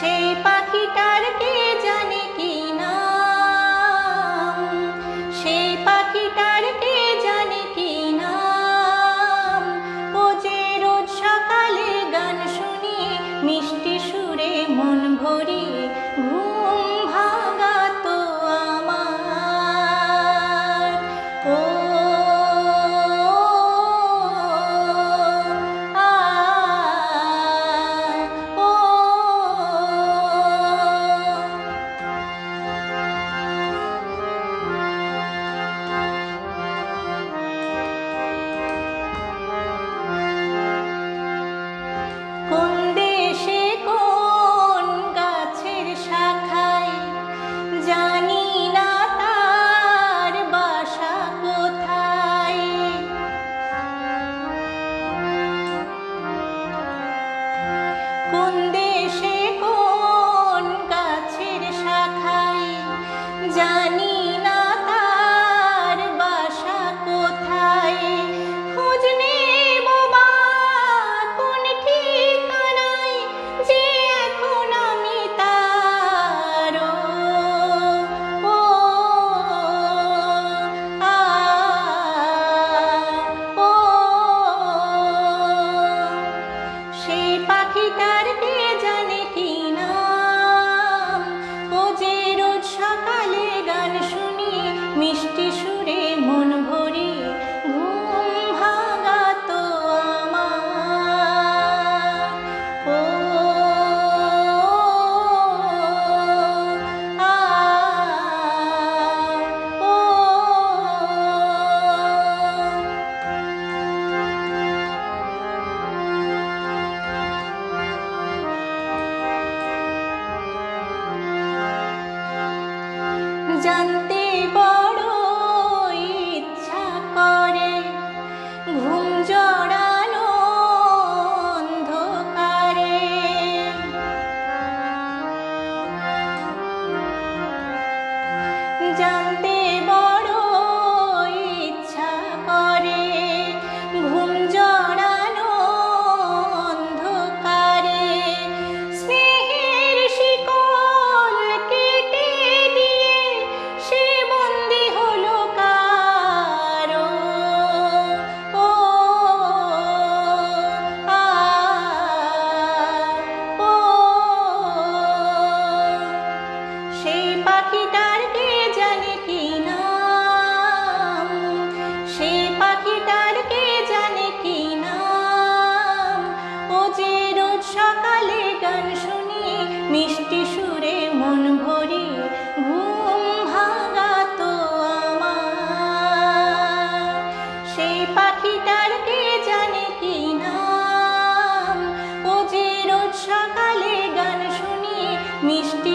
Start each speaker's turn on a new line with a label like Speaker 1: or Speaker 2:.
Speaker 1: সেই পাখিটার কে জানে কি নাম? সেই পাখিটার কে জানে কি নাম? ও যে রোজ সকালে গান শুনি, মিষ্টি সুরে মন ভরি ঘুম জানতে পার সকালে গান শুনি মিষ্টি